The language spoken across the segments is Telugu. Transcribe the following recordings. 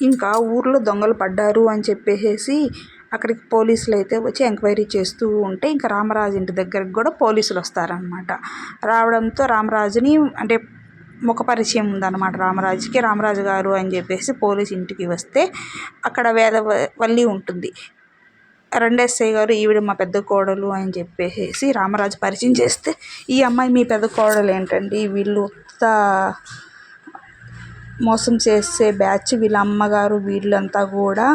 ఇంకా ఊర్లో దొంగలు పడ్డారు అని చెప్పేసి అక్కడికి పోలీసులు అయితే వచ్చి ఎంక్వైరీ చేస్తూ ఉంటే ఇంకా రామరాజు ఇంటి దగ్గరికి కూడా పోలీసులు వస్తారనమాట రావడంతో రామరాజుని అంటే ముఖ పరిచయం ఉందన్నమాట రామరాజుకి. రామరాజు గారు అని చెప్పేసి పోలీస్ ఇంటికి వస్తే అక్కడ వేదవల్లి ఉంటుంది. రెండేసై గారు ఈవిడ మా పెద్ద కోడలు అని చెప్పేసి రామరాజు పరిచయం చేస్తే ఈ అమ్మాయి మీ పెద్ద కోడలు ఏంటండి? వీళ్ళు మోసం చేసే బ్యాచ్ వీళ్ళ అమ్మగారు వీళ్ళంతా కూడా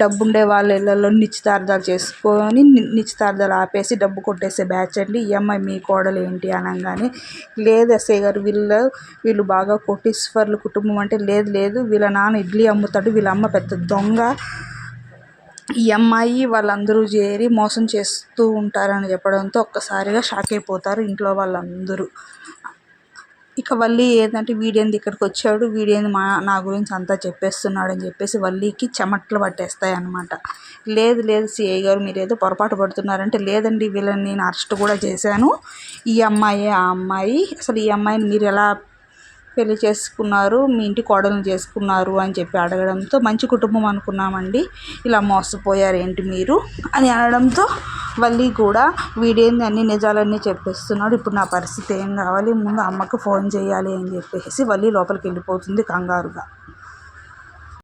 డబ్బు ఉండే వాళ్ళ ఇళ్ళల్లో నిశ్చితార్థాలు చేసుకొని నిశ్చితార్థాలు ఆపేసి డబ్బు కొట్టేసే బ్యాచ్ అండి. ఈ అమ్మాయి మీ కోడలు ఏంటి అనగానే లేదు ఎస్ఐ గారు వీళ్ళు వీళ్ళు బాగా కోటీశ్వర్లు కుటుంబం అంటే లేదు లేదు వీళ్ళ నాన్న ఇడ్లీ అమ్ముతాడు వీళ్ళ అమ్మ పెద్ద దొంగ. ఈ అమ్మాయి వాళ్ళందరూ చేరి మోసం చేస్తూ ఉంటారని చెప్పడంతో ఒక్కసారిగా షాక్ అయిపోతారు ఇంట్లో వాళ్ళందరూ. ఇక వల్లి ఏంటంటే వీడేంది ఇక్కడికి వచ్చాడు వీడేంది మా నా గురించి అంతా చెప్పేస్తున్నాడు అని చెప్పేసి వల్లికి చెమట్లు పట్టేస్తాయి అనమాట లేదు లేదు సిఐ గారు మీరు ఏదో పొరపాటు పడుతున్నారంటే లేదండి వీళ్ళని నేను అరెస్ట్ కూడా చేశాను. ఈ అమ్మాయి ఆ అమ్మాయి అసలు ఈ అమ్మాయిని మీరు ఎలా పెళ్ళి చేసుకున్నారు మీ ఇంటి కోడలను చేసుకున్నారు అని చెప్పి అడగడంతో మంచి కుటుంబం అనుకున్నామండి ఇలా మోసపోయారు ఏంటి మీరు అని అనడంతో వల్లి కూడా వీడేంది అన్ని నిజాలన్నీ చెప్పేస్తున్నాడు. ఇప్పుడు నా పరిస్థితి ఏం కావాలి? ముందు అమ్మకు ఫోన్ చేయాలి అని చెప్పేసి వల్లి లోపలికి వెళ్ళిపోతుంది కంగారుగా.